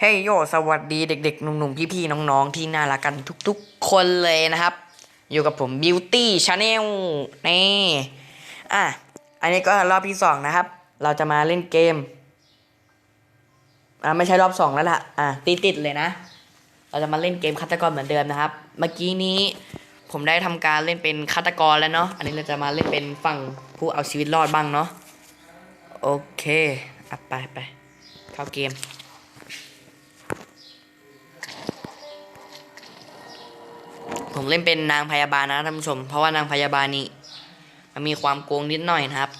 เฮ้ยโยสวัสดีเด็กๆ หนุ่มๆ พี่ๆ น้องๆ ที่น่ารักกันทุกๆ คนเลยนะครับ อยู่กับผม Beauty Channel นี่อะ อันนี้ก็รอบที่สองนะครับ เราจะมาเล่นเกม อ่าไม่ใช่รอบสองแล้วล่ะ อะติดๆเลยนะ เราจะมาเล่นเกมฆาตกรเหมือนเดิมนะครับ เมื่อกี้นี้ผมได้ทำการเล่นเป็นฆาตกรแล้วเนาะ อันนี้เราจะมาเล่นเป็นฝั่งผู้เอาชีวิตรอดบ้างเนาะ โอเคอะไปไปเข้าเกม ผมเล่นเป็นนางพยาบาลนะท่านผู้ชม เพราะว่านางพยาบาลนี่มันมีความโกงนิดหน่อยนะครับ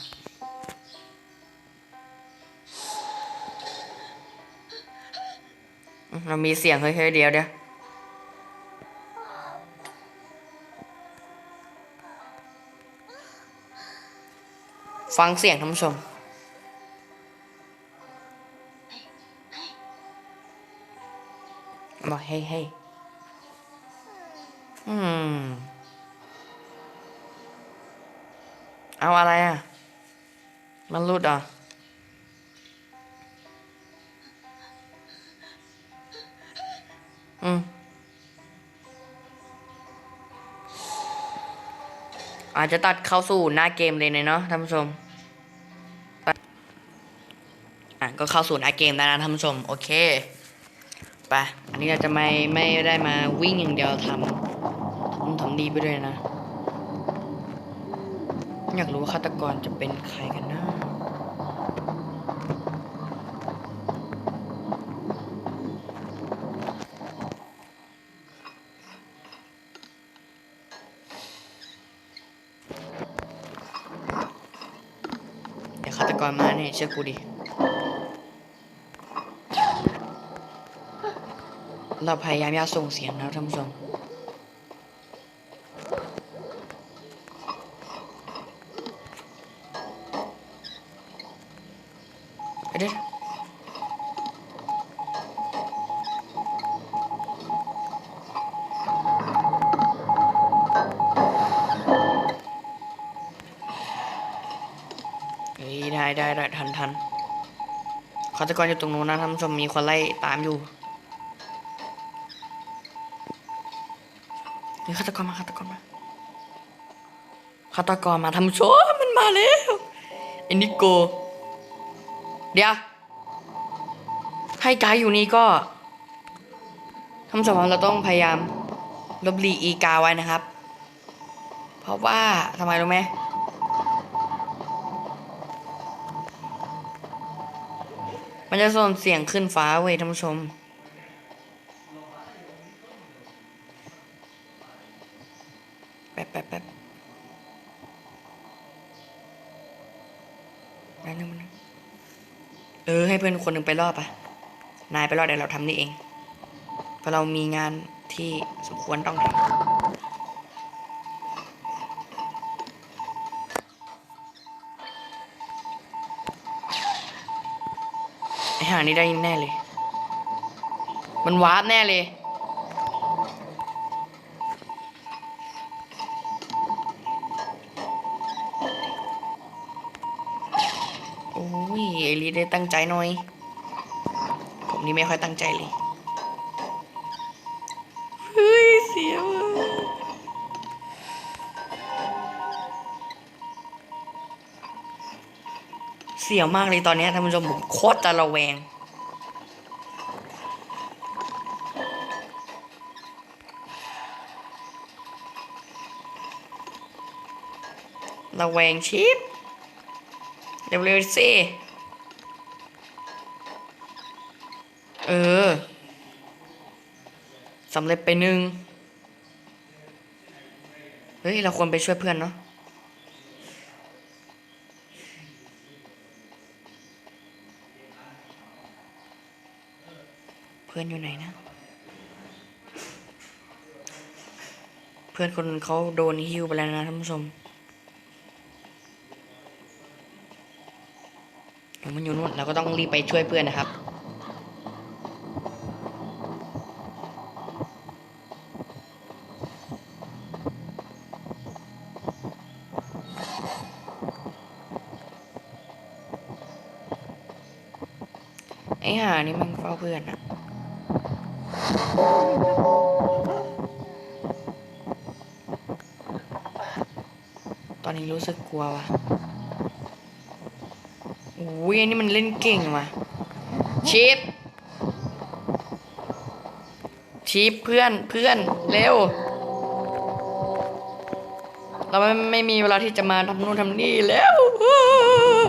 เรามีเสียงเฮ้ยเดียวเดียวฟังเสียงท่านผู้ชมบอกเฮ้ยเฮ้ย อืม เอาอะไรอะ มันรุดอะอืมอาจจะตัดเข้าสู่หน้าเกมเลยเนาะท่านผู้ชม อะก็เข้าสู่หน้าเกมแล้วนะท่านผู้ชม โอเค ไป อันนี้เราจะไม่ไม่ได้มาวิ่งอย่างเดียวทำ ดีไปด้วยนะ อยากรู้ว่าฆาตกรจะเป็นใครกันนะเดี๋ยวฆาตกรมาเนี่ยเชื่อกูดิเราพยายามอย่าส่งเสียงนะท่านผู้ชม เดี๋ยวเฮ้ย ได้ได้ได้ทันทันฆาตกรอยู่ตรงนู้นนะท่านผู้ชมมีคนไล่ตามอยู่เฮ้ยฆาตกรมาฆาตกรมาฆาตกรมาท่านผู้ชมมันมาแล้วไอ้นิโก เดี๋ยวให้ไกด์อยู่นี่ก็ท่านผู้ชมเราต้องพยายามลบหลีอีกาไว้นะครับ เพราะว่าทำไมรู้ไหม มันจะส่งเสียงขึ้นฟ้าเว้ยท่านผู้ชม แป๊บแป๊บแป๊บแป๊บนึงมันงเออ ให้เพื่อนคนหนึ่งไปรอดปะนายไปรอดเดี๋ยวเราทำนี่เอง เพราะเรามีงานที่สมควรต้องทำ ไอ้ห่านี่ได้แน่เลย มันวาร์ปแน่เลย โอ้ย ไอรีได้ตั้งใจหน่อย ผมนี่ไม่ค่อยตั้งใจเลย เสียวมากเลยตอนนี้ท่านผู้ชมผมโคตรจะระแวง ระแวงชิปเร็วๆสิเออสำเร็จไปหนึ่งเฮ้ย เราควรไปช่วยเพื่อนเนาะ พื่อนอยู่ไหนนะ เพื่อนคนเขาโดนฮิวไปแล้วนะท่านผู้ชมมันอยู่นู่นเราก็ต้องรีบไปช่วยเพื่อนนะครับไอ้ห่านี่มันเฝ้าเพื่อนอะ ตอนนี้รู้สึกกลัวว่ะโอ้ยอันนี้มันเล่นเก่งว่ะ ชิป ชิปเพื่อนเพื่อนเร็ว เราไม่ไม่มีเวลาที่จะมาทำนู่นทำนี่แล้ว เฮ้ย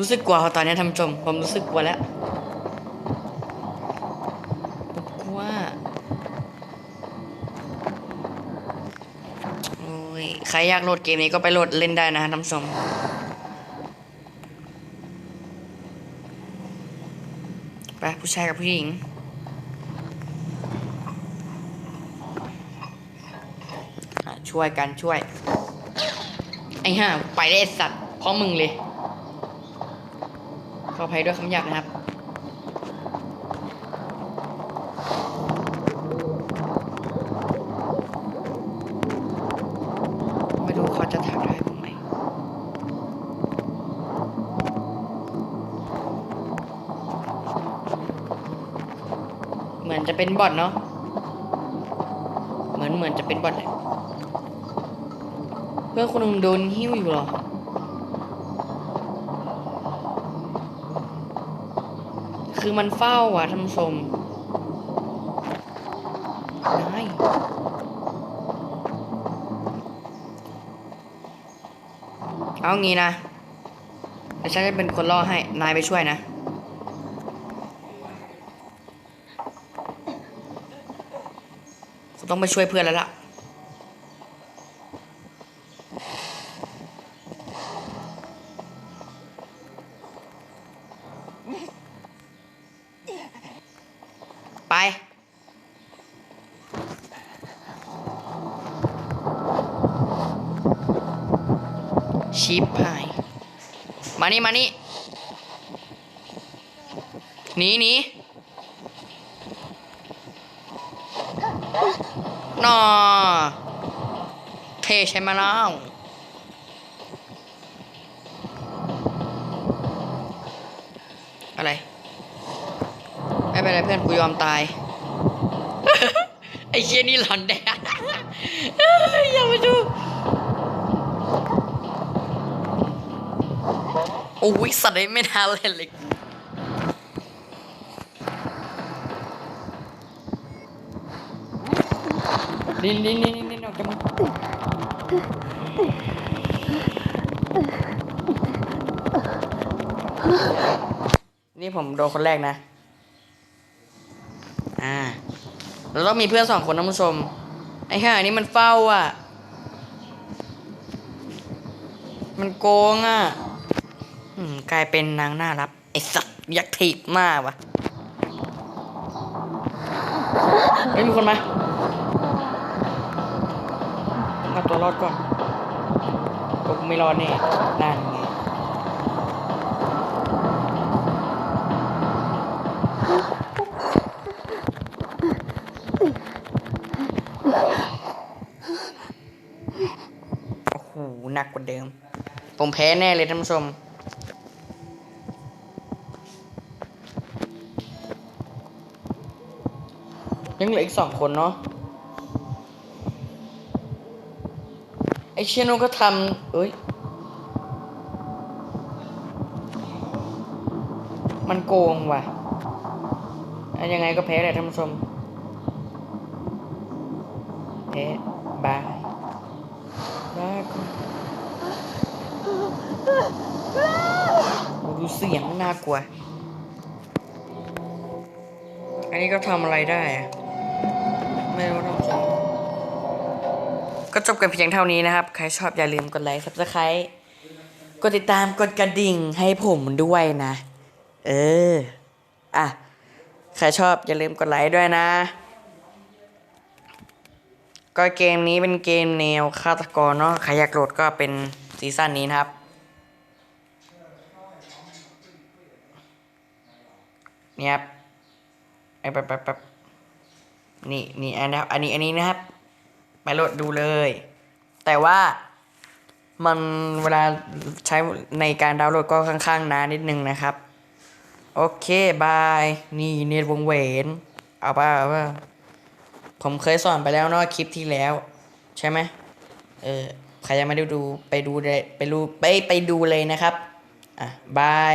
รู้สึกกลัวตอนนี้ทำชมผมรู้สึกกลัวแล้วผมกลัวโอ้ยใครอยากโหลดเกมนี้ก็ไปโหลดเล่นได้นะฮะท่านผู้ชมไปผู้ชายกับผู้หญิงช่วยกันช่วย ไอ้ห่าไปได้สัตว์เพราะมึงเลย ขออภัยด้วยคำหยาบนะครับ ไม่รู้เขาจะทักได้ผมไหมเหมือนจะเป็นบอทเนาะเหมือนเหมือนจะเป็นบอทเลยเพื่อนคนหนึ่งโดนหิ้วอยู่หรอ คือมันเฝ้าว่ะท่านผู้ชมได้เอางี้นะเดี๋ยวฉันจะเป็นคนล่อให้ นายไปช่วยนะ ต้องไปช่วยเพื่อนแล้วล่ะ ไป ชิปหายมานี่มานี่หนีหนีนอเทใช่ไหมล่ะอะไร ไม่เป็นไรเพื่อนกูยอมตาย ไอ้เชี่ยนี่หลอนแดกอย่ามาดู โอ้ยสัตว์ไม่น่าเล่นเลยลินลินลินลินออกจากมือนี่ผมโดนคนแรกนะ อ่าเราต้องมีเพื่อนสองคนนะผู้ชม ไอ้ห่านี่มันเฝ้าอะ มันโกงอะ กลายเป็นนางน่ารับไอ้สัตว์ยักษ์ถีบหน้าวะเฮ้ยมีคนมาต้องเอาตัวรอดก่อนกูไม่รอดแน่นั่นไงโอ้โหหนักกว่าเดิม ผมแพ้แน่เลยท่านผู้ชม ยังเหลืออีกสองคนเนาะไอเชียโนก็ทำเอ้ย มันโกงว่ะอะยังไงก็แพ้แหละท่านผู้ชมแพ้บายบายดูเสียงน่ากลัว อันนี้ก็ทำอะไรได้อะ ไม่รู้ท่านผู้ชมก็จบกันเพียงเท่านี้นะครับ ใครชอบอย่าลืมกดไลค์ subscribe กดติดตามกดกระดิ่งให้ผมด้วยนะ เออ อะ ใครชอบอย่าลืมกดไลค์ด้วยนะ ก็เกมนี้เป็นเกมแนวฆาตกรเนาะ ใครอยากโหลดก็เป็นซีซั่นนี้นะครับ เนี่ยครับไอ้แบบแบบแบบ นี่นี่อันนะครับ อันนี้อันนี้นะครับ ไปโหลดดูเลย แต่ว่ามันเวลาใช้ในการดาวน์โหลดก็ค่อนข้างนานนิดนึงนะครับ โอเคบาย นี่เนตวงเวนเอาป่ะเอาป่ะผมเคยสอนไปแล้วเนาะคลิปที่แล้ว ใช่ไหมเออใครยังไม่ได้ดูไปดูเลยไปดูไปไปดูเลยนะครับ อะบาย